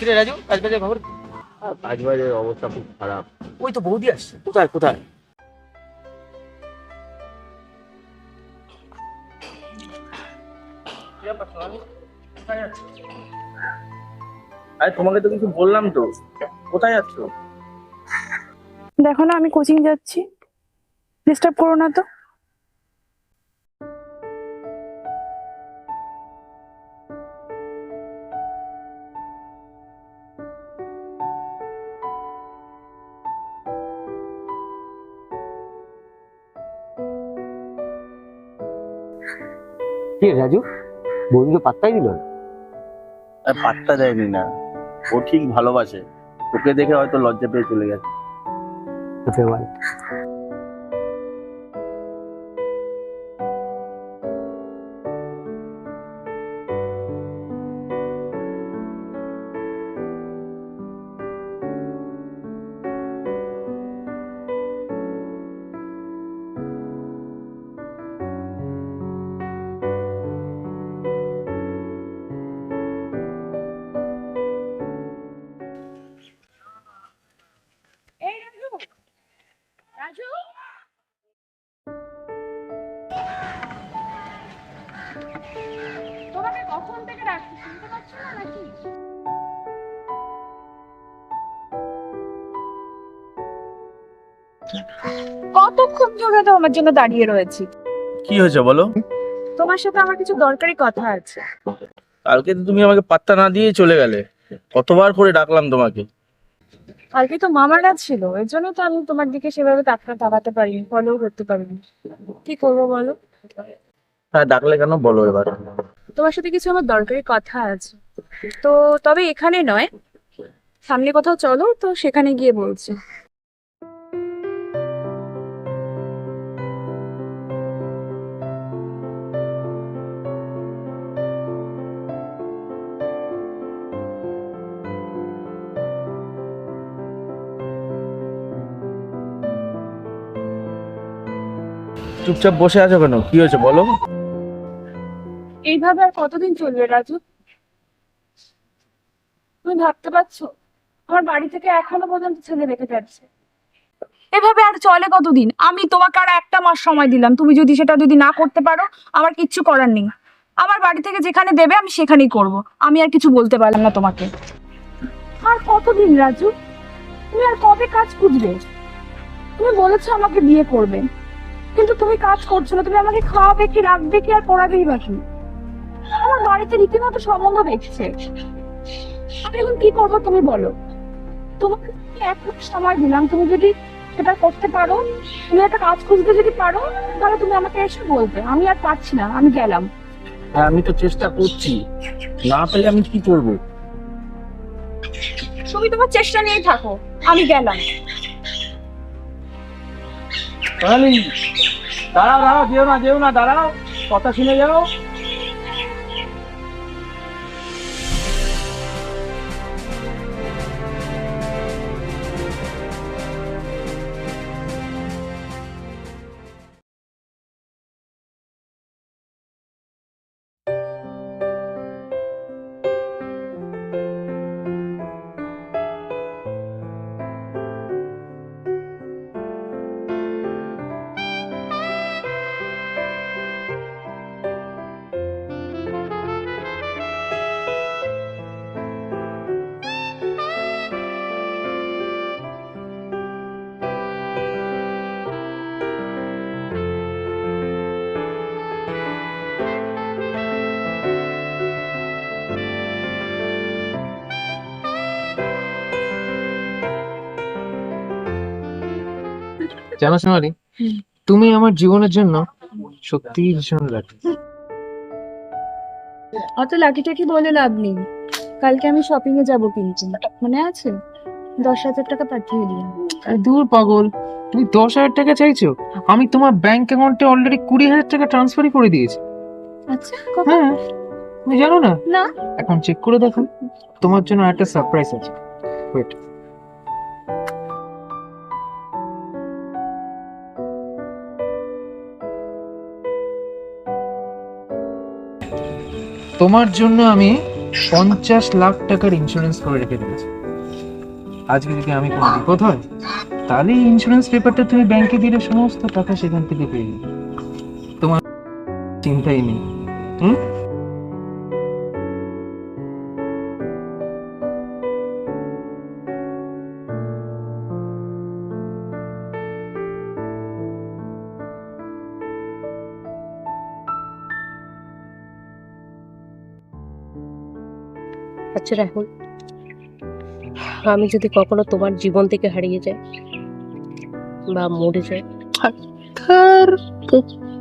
কিরে রাজু? কাজ বাজের খবর? কি? কাজ বাজের অবস্থা খুব খারাপ। ওই তো বৌদি আসছে। কোথায় কোথায়? আরে তোমাকে তো কিছু বললাম তো। কোথায় যাচ্ছ? দেখো না আমি কোচিং যাচ্ছি। ডিস্টার্ব করো না তো। কি রাজু? বৌদি তো পাত্তাই দিল না? আর পাত্তা দেয়নি না। ও ঠিক ভালোবাসে। ওকে দেখে হয়তো লজ্জা পেয়ে চলে গেছে। হতে পারে কতক্ষণ ধরে তো আমার জন্য দাঁড়িয়ে রয়েছি? কি হয়েছে বলো? তোমার সাথে আমার কিছু দরকারি কথা আছে। কালকে তো তুমি আমাকে পাত্তা না দিয়ে চলে গেলে। কতবার করে ডাকলাম তোমাকে। কালকে তো মামারা ছিল এর জন্য তো আমি তোমার দিকে সেভাবে তাকটা তাকাতে পারিনি ফলো করতে পারিনি। কি করব বলো? হ্যাঁ ডাকলে কেন বলো এবার। তোমার সাথে কিছু আমার দরকারি কথা আছে। তো তবে এখানে নয় সামনে কোথাও চলো তো সেখানে গিয়ে বলছি। চুপচাপ বসে আছো কেন? কি হয়েছে বলো। এইভাবে আর কতদিন চলবে রাজু? তুমি ভাবতে পারছ? আমার বাড়ি থেকে এখনও পর্যন্ত ছেলে রেখে যাচ্ছে। এভাবে আর চলে কতদিন? আমি তোমাকে আর একটা মাস সময় দিলাম। তুমি যদি সেটা যদি না করতে পারো, আমার কিচ্ছু করার নেই। আমার বাড়ি থেকে যেখানে দেবে, আমি সেখানেই করব। আমি আর কিছু বলতে পারলাম না তোমাকে। আর কতদিন রাজু? তুমি আর কবে কাজ খুঁজবে? তুমি বলেছ আমাকে বিয়ে করবে। কিন্তু তুমি কাজ করছ না তুমি আমাকে খাওয়াবে কি রাখবে কি আর পড়াবেই বাকি আমার বাড়িতে রীতিমতো সম্বন্ধ দেখছে। আমি এখন কি করব তুমি বলো? তোমাকে এক মাস সময় দিলাম তুমি যদি সেটা করতে পারো তুমি একটা কাজ খুঁজতে যদি পারো তাহলে তুমি আমাকে এসে বলবে। আমি আর পারছি না আমি গেলাম। হ্যাঁ আমি তো চেষ্টা করছি। না পেলে আমি কি করব? তুমি তোমার চেষ্টা নিয়েই থাকো আমি গেলাম। দাঁড়াও দাঁড়াও যেও না যেও না দাঁড়াও কথা শুনে যাও। জানো সোনালি? তুমি আমার জীবনের জন্য সত্যিই ভীষণ লাকি অত লাঠিটা কি বলে লাভ নেই। কালকে আমি শপিং এ যাব কিন্তু। মনে আছে? দশ হাজার টাকা পাঠিয়ে আরে দূর পাগল। তুমি দশ হাজার টাকা চাইছো? আমি তোমার ব্যাংক অ্যাকাউন্টে অলরেডি কুড়ি হাজার টাকা ট্রান্সফারই করে দিয়েছি। আচ্ছা হ্যাঁ তুমি জানো না? না। এখন চেক করে দেখো। তোমার জন্য একটা সারপ্রাইজ আছে। ওয়েট তোমার জন্য আমি পঞ্চাশ লাখ টাকার ইন্স্যুরেন্স করে রেখে দিয়েছি। আজকে যদি আমি কোনো বিপদ হয়, তাহলে এই ইন্স্যুরেন্স পেপারটা তুমি ব্যাংকে দিলে সমস্ত টাকা সেখান থেকে পেয়ে তোমার চিন্তাই নেই। হুম? আচ্ছা রাহুল, আমি যদি কখনো তোমার জীবন থেকে হারিয়ে যাই বা মরে যাই তার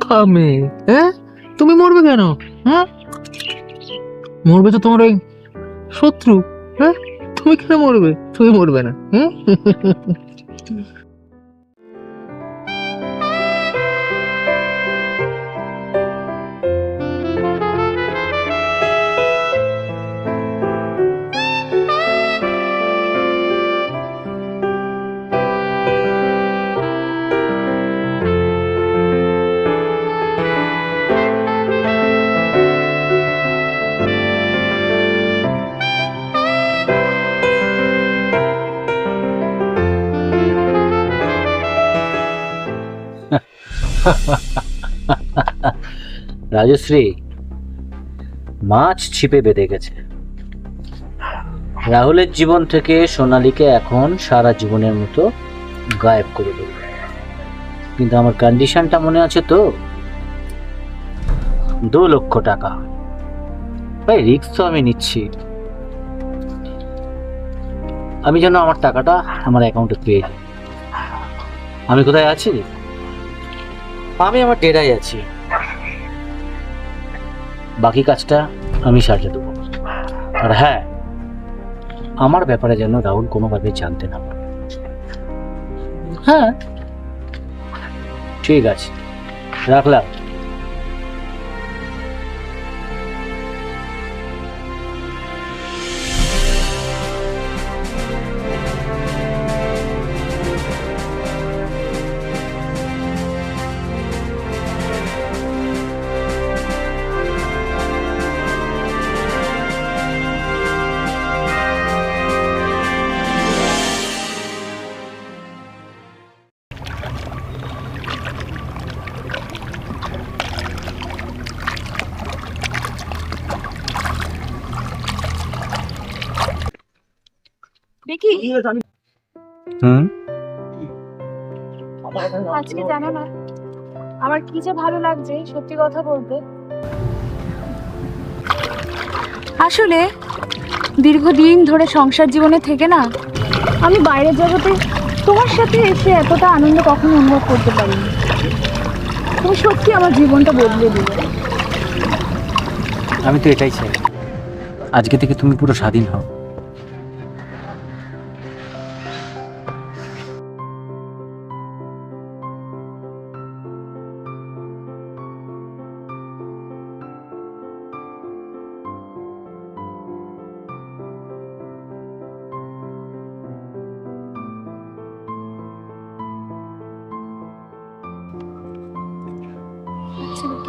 কামে হ্যাঁ? তুমি মরবে কেন? হ্যাঁ? মরবে তো তোমার ওই শত্রু। হ্যাঁ? তুমি কেন মরবে? তুমি মরবে না, হুম? রাজশ্রী, মাছ ছিপে বেঁধে গেছে। রাহুলের জীবন থেকে সোনালীকে এখন সারা জীবনের মতো গায়েব করে দেবে। কিন্তু আমার কন্ডিশনটা মনে আছে তো? দু লক্ষ টাকা। ভাই রিক্স তো আমি নিচ্ছি। আমি যেন আমার টাকাটা আমার অ্যাকাউন্টে পেয়ে যাই। আমি কোথায় আছি? আমি আমার ডেরাই আছি। বাকি কাজটা আমি সারিয়ে দেবো। আর হ্যাঁ আমার ব্যাপারে যেন রাহুল কোনোভাবে জানতে না পারে। হ্যাঁ ঠিক আছে। রাখলাম। দেখি হুম? আজকে জানো না আমার কি যে ভালো লাগছে সত্যি কথা বলতে। আসলে দীর্ঘদিন ধরে সংসার জীবনে থেকে না আমি বাইরের জগতে তোমার সাথে এসে এতটা আনন্দ কখনো অনুভব করতে পারিনি। তুমি সত্যি আমার জীবনটা বদলে দিলে। আমি তো এটাই চাই। আজকে থেকে তুমি পুরো স্বাধীন হও।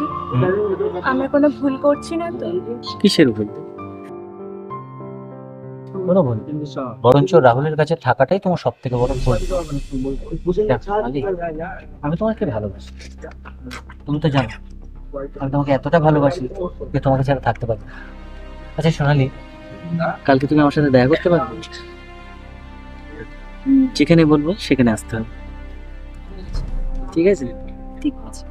কি? আমরা কোনো ভুল করছি না তো? কিসের ভুল? কোনো ভুল। বরঞ্চ রাহুলের কাছে থাকাটাই তোমার সব থেকে বড় ভুল। আমি তোমাকে ভালোবাসি। তুমি তো জানো আমি তোমাকে এতটা ভালোবাসি যে তোমাকে ছাড়া থাকতে পারব আচ্ছা সোনালি কালকে তুমি আমার সাথে দেখা করতে পারবে? যেখানে বলব সেখানে আসতে হবে। ঠিক আছে? ঠিক আছে।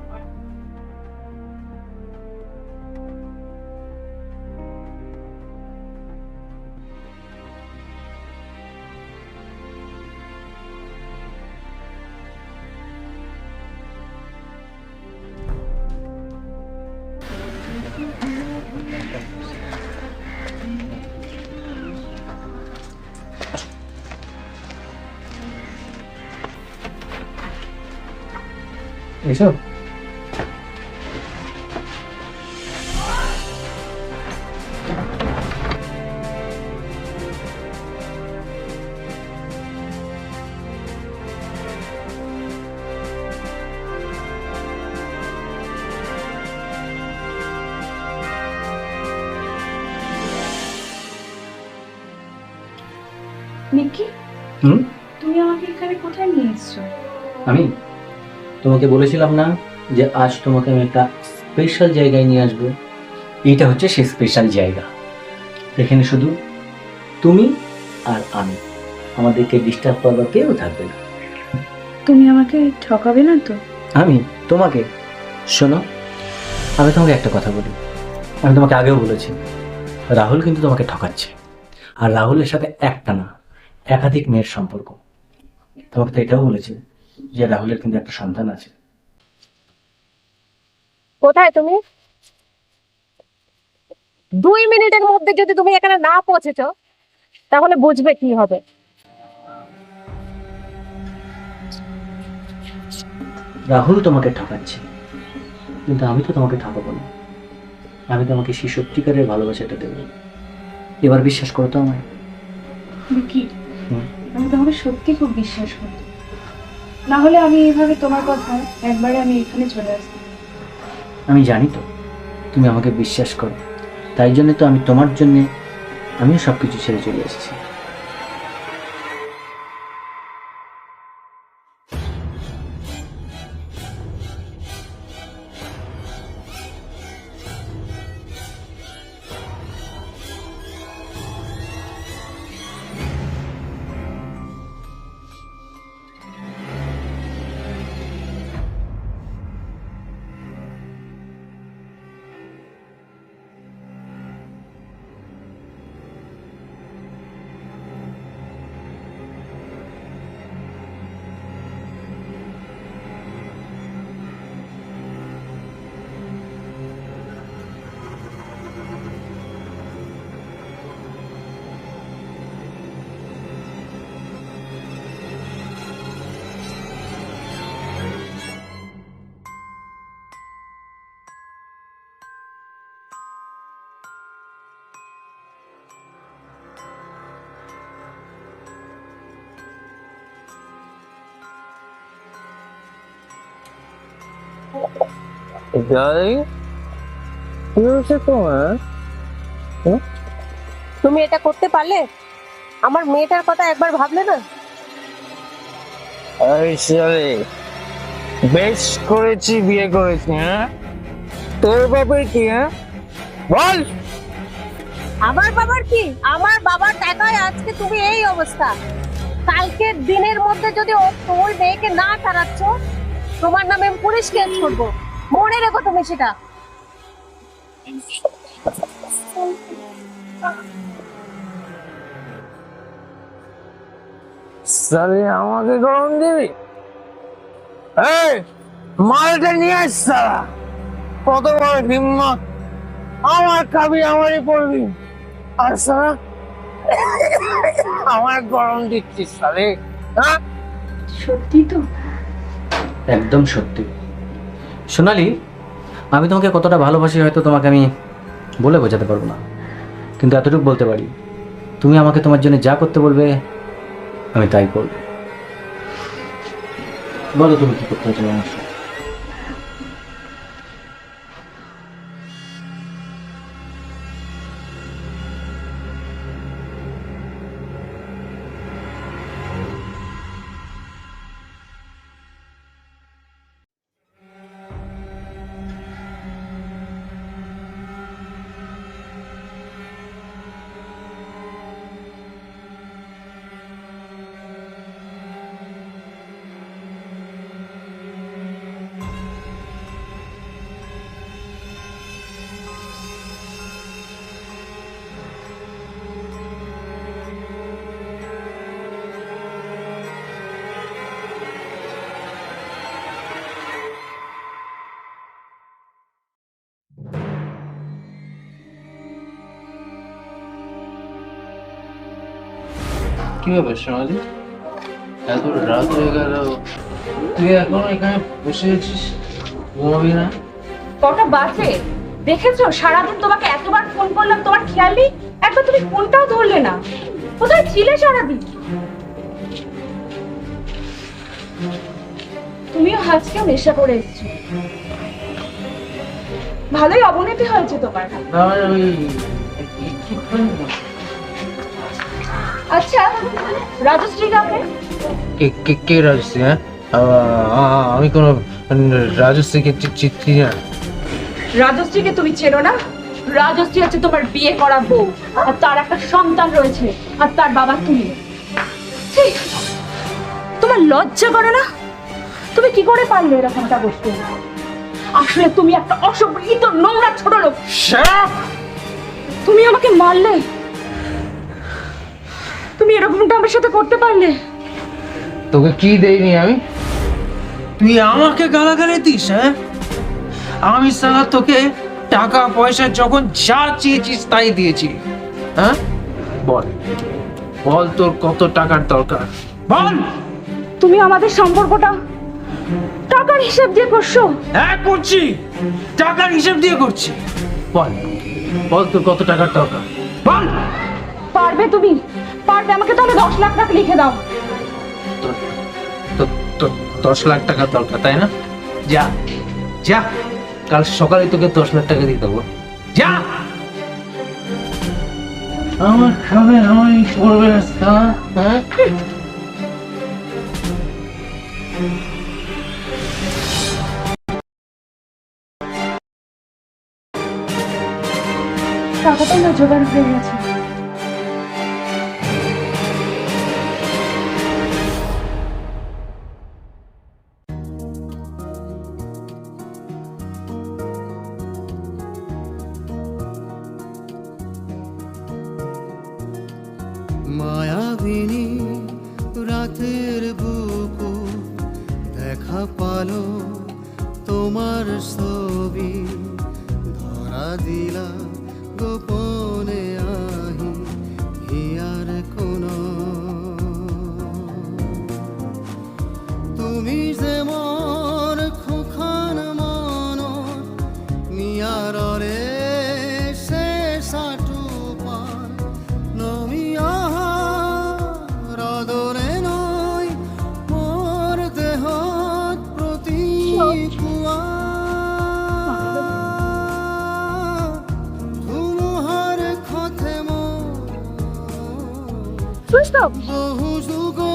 এইসব নিকি হুম? তুমি আমাকে এখানে কোথায় নিয়ে এসছো? আমি? তোমাকে বলেছিলাম না যে আজ তোমাকে আমি একটা স্পেশাল জায়গায় নিয়ে আসব? এইটা হচ্ছে সেই স্পেশাল জায়গা। এখানে শুধু তুমি আর আমি। আমাদেরকে ডিস্টার্ব করবার কেউ থাকবে না। তুমি আমাকে ঠকাবে না তো? আমি? তোমাকে? শোনো আমি তোমাকে একটা কথা বলি। আমি তোমাকে আগেও বলেছি রাহুল কিন্তু তোমাকে ঠকাচ্ছে। আর রাহুলের সাথে একটা না একাধিক মেয়ের সম্পর্ক। তোমাকে তো এটাও বলেছে। যে রাহুলের কিন্তু একটা সন্তান আছে। কোথায় তুমি? দুই মিনিটের মধ্যে যদি তুমি এখানে না পৌঁছেছ তাহলে বুঝবে কি হবে। রাহুল তোমাকে ঠকাচ্ছে কিন্তু আমি তো তোমাকে ঠকাবো না। আমি তোমাকে সেই সত্যিকারের ভালোবাসাটা দেবো। এবার বিশ্বাস করো তো আমায়। হুম। আমি তোমাকে সত্যি খুব বিশ্বাস করি। না হলে আমি এইভাবে তোমার কথা একবারে আমি এখানে চলে আসতাম আমি জানি তো, তুমি আমাকে বিশ্বাস করো। তাই জন্য তো আমি তোমার জন্যে, আমিও সব কিছু ছেড়ে চলে এসেছি। তুমি এটা করতে পারলে? আমার মেয়েটার কথা একবার ভাবলে না? বেশ করেছি বিয়ে করেছি হ্যাঁ? তোর বাপের কি হ্যাঁ? বল! আমার বাবার কি? আমার বাবার টাকায় আজকে তুমি এই অবস্থা। কালকের দিনের মধ্যে যদি ও ওই মেয়েকে না তাড়াচ্ছ তোমার নামে আমি পুলিশ কেস করব। মনে রেখো তুমি সেটা। সালে আমাকে গরম দিবি? এই মালটা নিয়ে আস সালা। কত বড় হিম্মত। আমার খাবি আমারই পড়বি। আর সালা আমার গরম দিচ্ছিস সালে হ্যাঁ? সত্যি তো? একদম সত্যি। সোনালি, আমি তোমাকে কতটা ভালোবাসি হয়তো তোমাকে আমি বলে বোঝাতে পারব না। কিন্তু এতটুকু বলতে পারি, তুমি আমাকে তোমার জন্য যা করতে বলবে, আমি তাই করব। বলো তুমি কি করতে চাও আমার কি ব্যাপার সোনালি? এত রাত হয়ে গেল। তুই এখন এখানে বসে আছিস? ঘুমাবি না? কটা বাজে? দেখেছ? সারাদিন তোমাকে এতবার ফোন করলাম তোমার খেয়াল নেই একবার তুমি ফোনটাও ধরলে না। কোথায় ছিলে সারাদিন? তুমিও আজকেও নেশা করে এসছো। ভালোই অবনতি হয়েছে তোমার। না ওই একটুখানি আচ্ছা রাজশ্রী কাকে কে কে কে রাজশ্রী হ্যাঁ? আমি কোনো রাজশ্রীকে চিনি না। রাজশ্রীকে তুমি চেনো না? রাজশ্রী হচ্ছে তোমার বিয়ে করা বউ আর তার একটা সন্তান রয়েছে আর তার বাবা তুমি! তোমার লজ্জা করে না? তুমি কি করে পারলে এরকমটা করতে আসলে তুমি একটা অসভ্য নোংরা ছোট লোক তুমি আমাকে মারলে? তুমি এরকমটা আমার সাথে করতে পারলে। তোকে কি দেইনি আমি? তুই আমাকে গালাগালি দিস হ্যাঁ? আমি সালা তোকে টাকা পয়সা যখন যা চেয়েছিস তাই দিয়েছি হ্যাঁ? বল বল তোর কত টাকার দরকার। বল! তুমি আমাদের সম্পর্কটা টাকার হিসাব দিয়ে করছ। হ্যাঁ করছি। টাকার হিসাব দিয়ে করছি। বল বল তোর কত টাকার দরকার। বল! পারবে তুমি? পারবে আমাকে তাহলে দশ লাখ টাকা লিখে দাও। দশ লাখ টাকার দরকার তাই না? যা যা কাল সকালে তোকে দশ লাখ টাকা দিয়ে দেবো। যা! আমার খাবে আমারই করবে হ্যাঁ? টাকাটা না জোগাড় হয়ে গেছে। রাতের বুকু দেখা পালো তোমার ছবি। ধরা দিলা গোপনে 怎么无处可？